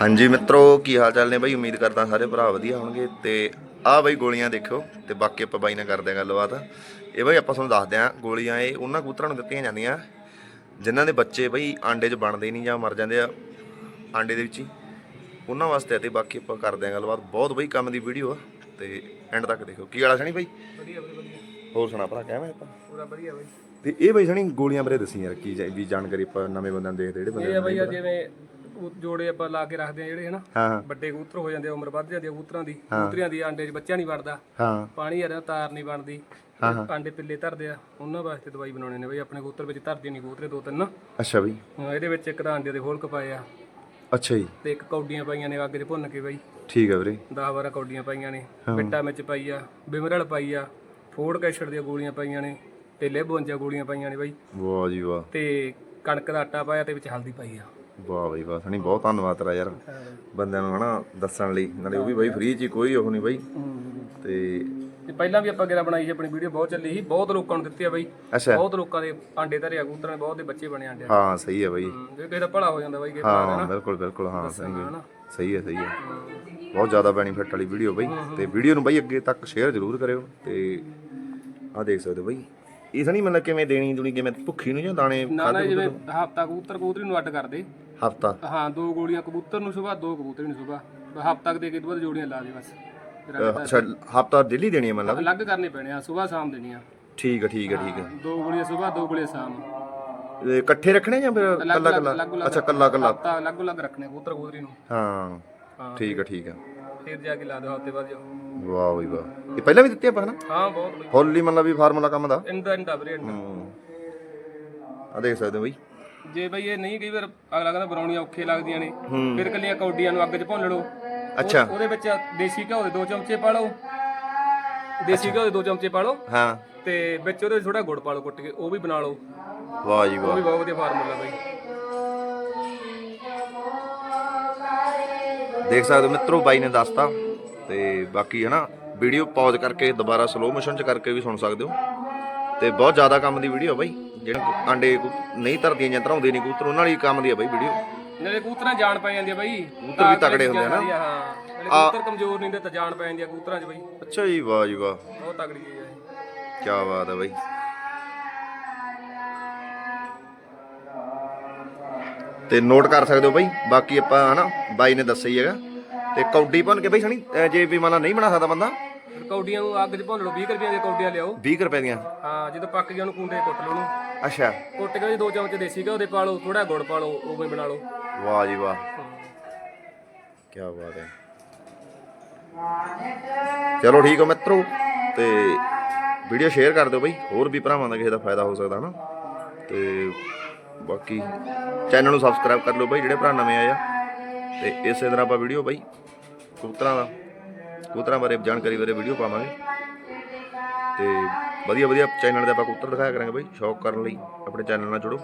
ਹਾਂਜੀ ਮਿੱਤਰੋ ਕੀ ਹਾਲ ਚਾਲ ਨੇ ਬਾਈ? ਉਮੀਦ ਕਰਦਾ ਸਾਰੇ ਭਰਾ ਵਧੀਆ ਹੋਣਗੇ ਤੇ ਆਹ ਬਾਈ ਗੋਲੀਆਂ ਦੇਖਿਓ ਤੇ ਬਾਕੀ ਆਪਾਂ ਬਾਈ ਨਾਲ ਕਰਦੇ ਆ ਗੱਲਬਾਤ। ਇਹ ਬਾਈ ਆਪਾਂ ਤੁਹਾਨੂੰ ਦੱਸਦੇ ਆ ਗੋਲੀਆਂ ਇਹ ਉਹਨਾਂ ਕਬੂਤਰਾਂ ਨੂੰ ਦਿੱਤੀਆਂ ਜਾਂਦੀਆਂ ਜਿਨ੍ਹਾਂ ਦੇ ਬੱਚੇ ਬਾਈ ਆਂਡੇ 'ਚ ਬਣਦੇ ਨਹੀਂ ਜਾਂ ਮਰ ਜਾਂਦੇ ਆ ਆਂਡੇ ਦੇ ਵਿੱਚ ਹੀ। ਉਹਨਾਂ ਵਾਸਤੇ ਤੇ ਬਾਕੀ ਆਪਾਂ ਕਰਦੇ ਆ ਗੱਲਬਾਤ। ਬਹੁਤ ਬਾਈ ਕੰਮ ਦੀ ਵੀਡੀਓ ਆ ਤੇ ਐਂਡ ਤੱਕ ਦੇਖੋ ਕੀ ਵਾਲਾ ਸਣੀ ਬਾਈ? ਵਧੀਆ ਵਧੀਆ ਹੋਰ ਸੁਣਾ ਭਰਾ ਕਿਵੇਂ ਆਪਾਂ? ਪੂਰਾ ਵਧੀਆ ਬਈ। ਤੇ ਇਹ ਬਾਈ ਸਣੀ ਗੋਲੀਆਂ ਬਾਰੇ ਦੱਸੀ ਯਾਰ ਕੀ ਵੀ ਜਾਣਕਾਰੀ ਆਪਾਂ ਨਵੇਂ ਬੰਦਿਆਂ ਨੂੰ ਦੇਖਦੇ ਜਿਹੜੇ ਬੰਦੇ ਇਹ ਬਈ ਜਿਵੇਂ ਉਹ ਜੋੜੇ ਆਪਾਂ ਲਾ ਕੇ ਰੱਖਦੇ ਆ ਜਿਹੜੇ ਹਨਾ? ਹਾਂ। ਵੱਡੇ ਕਬੂਤਰ ਹੋ ਜਾਂਦੇ ਆ, ਉਮਰ ਵੱਧ ਜਾਂਦੀ ਆ ਕਬੂਤਰਾਂ ਦੀ। ਕਬੂਤਰੀਆਂ ਦੀ ਆਂਡੇ 'ਚ ਬੱਚਾ ਨਹੀਂ ਵੜਦਾ। ਹਾਂ। ਪਾਣੀ ਆ ਰਿਹਾ ਤਾਰ ਨਹੀਂ ਬਣਦੀ। ਆਂਡੇ ਪਿੱਲੇ ਧਰਦੇ ਆ। ਉਹਨਾਂ ਵਾਸਤੇ ਦਵਾਈ ਬਣਾਉਣੇ ਨੇ ਬਈ ਆਪਣੇ ਕਬੂਤਰ ਵਿੱਚ ਧਰਦੇ ਨਹੀਂ ਕਬੂਤਰੇ ਦੋ ਤਿੰਨ। ਅੱਛਾ ਬਈ। ਹਾਂ, ਇਹਦੇ ਵਿੱਚ ਇੱਕ ਤਾਂ ਆਂਡੇ ਦੇ ਫੋਲਕ ਪਾਏ ਆ। ਅੱਛਾ ਜੀ। ਤੇ ਇੱਕ ਕੌਡੀਆਂ ਪਾਈਆਂ ਨੇ ਅੱਗ 'ਚ ਭੁੰਨ ਕੇ ਬਈ। ਠੀਕ ਹੈ ਵੀਰੇ। 10 12 ਕੌਡੀਆਂ ਪਾਈਆਂ ਨੇ। ਬਿੱਟਾ ਵਿੱਚ ਪਾਈ ਆ ਬਿਮਰਲ ਪਾਈ ਆ ਫੋੜ ਕੈਸ਼ਰ ਦੀਆਂ ਗੋਲੀਆਂ ਪਾਈਆਂ ਨੇ ਤੇ ਲਿਬ 52 ਗੋਲੀਆਂ ਪਾਈਆਂ ਨੇ ਬਈ। ਵਾਹ ਜੀ ਵਾਹ। ਤੇ ਕਣਕ ਦਾ ਆਟਾ ਪਾਇਆ ਤੇ ਵਿੱਚ ਹਲਦੀ ਪਾਈ ਆ। ਵਾਹ ਬਈ ਵਾਹ ਸਣੀ ਬਹੁਤ ਧੰਨਵਾਦ ਤੇਰਾ ਯਾਰ। ਬੰਦਿਆਂ ਨੂੰ ਹਨਾ ਦੱਸਣ ਲਈ। ਨਾਲੇ ਉਹ ਵੀ ਬਾਈ ਫ੍ਰੀ ਚ ਹੀ, ਕੋਈ ਉਹ ਨਹੀਂ ਬਾਈ। ਤੇ ਤੇ ਪਹਿਲਾਂ ਵੀ ਆਪਾਂ ਗੇਰਾ ਬਣਾਈ ਸੀ ਆਪਣੀ ਵੀਡੀਓ ਬਹੁਤ ਚੱਲੀ ਸੀ। ਬਹੁਤ ਲੋਕਾਂ ਨੂੰ ਦਿੱਤੀ ਆ ਬਈ। ਅੱਛਾ। ਬਹੁਤ ਲੋਕਾਂ ਦੇ ਆਂਡੇ ਧਰੇ ਆ ਕਬੂਤਰਾਂ ਬਹੁਤ ਦੇ ਬੱਚੇ ਬਣੇ ਆਂਡੇ। ਹਾਂ ਸਹੀ ਹੈ ਬਾਈ। ਜੇ ਕਿਸੇ ਦਾ ਭਲਾ ਹੋ ਜਾਂਦਾ ਬਾਈ ਕਿ ਹਾਂ ਬਿਲਕੁਲ ਬਿਲਕੁਲ ਹਾਂ ਸਹੀ ਹੈ ਸਹੀ ਹੈ ਸਹੀ ਹੈ ਬਹੁਤ ਜ਼ਿਆਦਾ ਬੈਨੀਫਿਟ ਵਾਲੀ ਵੀਡੀਓ ਬਾਈ। ਤੇ ਵੀਡੀਓ ਨੂੰ ਬਾਈ ਅੱਗੇ ਤੱਕ ਸ਼ੇਅਰ ਜ਼ਰੂਰ ਕਰਿਓ। ਤੇ ਆਹ ਦੇਖ ਸਕਦੇ ਹੋ ਬਾਈ। ਇਹ ਸਣੀ ਮਤਲਬ ਕਿਵੇਂ ਦੇਣੀ ਦੁਣੀ ਕਿਵੇਂ ਭੁੱਖੀ ਨੂੰ ਜਾਂ ਦਾਣੇ ਨਾ ਨਾ ਜਿਵੇਂ ਹਫਤਾ ਕਬੂਤਰ ਕਬੂਤਰੀ ਨੂੰ ਅੱਡ ਕਰਦੇ ਹਫਤਾ? ਹਾਂ ਦੋ ਗੋਲੀਆਂ ਕਬੂਤਰ ਨੂੰ ਸੁਬਾ ਦੋ ਕਬੂਤਰੀ ਨੂੰ ਸੁਬਾ। ਹਫਤਾ ਦੇ ਕੇ ਬਾਅਦ ਜੋੜੀਆਂ ਲਾ ਦੇ ਬਸ। ਅੱਛਾ ਹਫਤਾ ਡੇਲੀ ਦੇਣੀ ਹੈ ਮਤਲਬ? ਅਲੱਗ ਕਰਨੇ ਪੈਣੇ ਆ ਸੁਬਾ ਸ਼ਾਮ ਦੇਣੀਆਂ ਠੀਕ ਹੈ ਠੀਕ ਹੈ ਠੀਕ ਹੈ ਦੋ ਗੋਲੀਆਂ ਸੁਬਾ ਦੋ ਗੋਲੀਆਂ ਸ਼ਾਮ। ਇਹ ਇਕੱਠੇ ਰੱਖਣੇ ਜਾਂ ਫਿਰ ਕੱਲਾ ਕੱਲਾ? ਅੱਛਾ ਕੱਲਾ ਕੱਲਾ। ਹਫਤਾ ਅਲੱਗ ਅਲੱਗ ਰੱਖਣੇ ਕਬੂਤਰ ਕਬੂਤਰੀ ਨੂੰ। ਹਾਂ। ਠੀਕ ਹੈ ਠੀਕ ਹੈ ਫਿਰ ਜਾ ਕੇ ਲਾ ਦਿਓ ਹਫ਼ਤੇ ਬਾਅਦ ਜਾਓ। ਵਾਹ ਬਈ ਵਾਹ। ਇਹ ਪਹਿਲਾਂ ਵੀ ਦਿੱਤੇ ਆਪਾਂ ਹਨਾ? ਹਾਂ ਬਹੁਤ ਹੋਲੀ ਮਤਲਬ ਵੀ ਫਾਰਮੂਲਾ ਕੰਮ ਦਾ? ਇੰਦਾ ਇੰਦਾ ਵੀਰੇ ਇੰਦਾ ਆ ਦੇਖ ਸਕਦੇ ਹੋ ਬਈ। ਜੇ ਬਈ ਇਹ ਨਹੀਂ ਕਈ ਵਾਰ ਅਗਲਾ ਕਹਿੰਦਾ ਬਣਾਉਣੀਆਂ ਔਖੇ ਲੱਗਦੀਆਂ ਨੇ ਫਿਰ ਕੱਲੀਆਂ ਕੌਡੀਆਂ ਨੂੰ ਅੱਗ 'ਚ ਭੁੰਨ ਲਓ। ਅੱਛਾ। ਉਹਦੇ ਵਿੱਚ ਦੇਸੀ ਘਿਓ ਦੇ ਦੋ ਚਮਚੇ ਪਾ ਲਓ। ਦੇਸੀ ਘਿਓ ਦੇ ਦੋ ਚਮਚੇ ਪਾ ਲਓ। ਹਾਂ। ਤੇ ਵਿੱਚ ਉਹਦੇ ਥੋੜਾ ਗੁੜ ਪਾ ਲਓ ਕੁੱਟ ਕੇ ਉਹ ਵੀ ਬਣਾ ਲਓ। ਉਹ ਵਾਹ ਜੀ ਵਾਹ। ਵੀ ਬਹੁਤ ਵਧੀਆ ਫਾਰਮੂਲਾ ਬਈ। ਦੇਖ ਸਕਦੇ ਹੋ ਮਿੱਤਰੋ ਬਾਈ ਨੇ ਦੱਸਤਾ। ਤੇ ਬਾਕੀ ਹਨਾ ਵੀਡੀਓ ਪਾਜ਼ ਕਰਕੇ ਦੁਬਾਰਾ ਸਲੋ ਮੋਸ਼ਨ ਚ ਕਰਕੇ ਵੀ ਸੁਣ ਸਕਦੇ ਹੋ। ਤੇ ਬਹੁਤ ਜ਼ਿਆਦਾ ਕੰਮ ਦੀ ਵੀਡੀਓ ਬਾਈ ਜਿਹੜੇ ਆਂਡੇ ਨਹੀਂ ਧਰਦੀਆਂ ਜਾਂ ਧਰਾਉਂਦੇ ਨਹੀਂ ਕਬੂਤਰ ਉਹਨਾਂ ਲਈ ਕੰਮ ਦੀ ਆ ਬਾਈ ਵੀਡੀਓ। ਨਾਲੇ ਕਬੂਤਰਾਂ ਜਾਨ ਪੈ ਜਾਂਦੀ ਆ ਬਈ। ਕਬੂਤਰ ਵੀ ਤਗੜੇ ਹੁੰਦੇ ਆ ਨਾ। ਹਾਂ। ਨਾਲੇ ਕਬੂਤਰ ਕਮਜ਼ੋਰ ਨਹੀਂ ਹੁੰਦੇ ਤਾਂ ਜਾਨ ਪੈ ਜਾਂਦੀ ਆ ਕਬੂਤਰਾਂ 'ਚ ਬਈ। ਅੱਛਾ ਜੀ ਵਾਹ ਜੀ ਵਾਹ। ਬਹੁਤ ਚੀਜ਼ ਆ ਇਹ। ਕੀ ਬਾਤ ਹੈ ਬਾਈ। ਤੇ ਨੋਟ ਕਰ ਸਕਦੇ ਹੋ ਬਾਈ ਬਾਕੀ ਆਪਾਂ ਹਨਾ ਬਾਈ ਨੇ ਦੱਸਿਆ ਹੀ ਹੈਗਾ। ਤੇ ਕੌਡੀ ਭੰਨ ਕੇ ਬਾਈ ਸਣੀ ਅਹ ਜੇ ਵੀ ਮੰਨ ਨਹੀਂ ਬਣਾ ਸਕਦਾ ਬੰਦਾ ਕੌਡੀਆਂ ਨੂੰ ਅੱਗ 'ਚ ਭੁੰਨ ਲਓ 20 ਰੁਪਏ ਦੀਆਂ ਕੌਡੀਆਂ ਲਿਆਓ। 20 ਰੁਪਏ ਦੀਆਂ? ਹਾਂ ਜਦੋਂ ਪੱਕ ਗਿਆ ਉਹਨੂੰ ਕੁੰਡੇ ਕੁੱਟ ਲਓ ਉਹਨੂੰ। ਅੱਛਾ। ਕੁੱਟ ਕੇ ਉਹਦੇ ਦੋ ਚਮਚ ਦੇਸੀ ਘਿਓ ਦੇ ਪਾ ਲਓ ਥੋੜਾ ਗੁੜ ਪਾ ਲਓ ਉਵੇਂ ਬਣਾ ਲਓ। ਵਾਹ ਜੀ ਵਾਹ। ਕੀ ਬਾਤ ਹੈ। ਚਲੋ ਠੀਕ ਹੋ ਮਿੱਤਰੋ ਤੇ ਵੀਡੀਓ ਸ਼ੇਅਰ ਕਰ ਦਿਓ ਬਈ। ਹੋਰ ਵੀ ਭਰਾਵਾਂ ਦਾ ਕਿਸੇ ਦਾ ਫਾਇਦਾ ਹੋ ਸਕਦਾ ਹਨਾ? ਤੇ ਬਾਕੀ ਚੈਨਲ ਨੂੰ ਸਬਸਕ੍ਰਾਈਬ ਕਰ ਲਓ ਬਈ ਜਿਹੜੇ ਭਰਾ ਨਵੇਂ ਆਏ ਆ। ਤੇ ਇਸੇ ਤਰ੍ਹਾਂ ਆਪਾਂ ਵੀਡੀਓ ਬਈ ਕਬੂਤਰਾਂ ਦਾ। ਕਬੂਤਰਾਂ ਬਾਰੇ ਜਾਣਕਾਰੀ ਬਾਰੇ ਵੀਡੀਓ ਪਾਵਾਂਗੇ। ਤੇ ਵਧੀਆ ਵਧੀਆ ਚੈਨਲ ਤੇ ਆਪਾਂ ਕਬੂਤਰ ਦਿਖਾਇਆ ਕਰਾਂਗੇ ਬਈ। ਸ਼ੌਕ ਕਰਨ ਲਈ ਆਪਣੇ ਚੈਨਲ ਨਾਲ ਜੁੜੋ।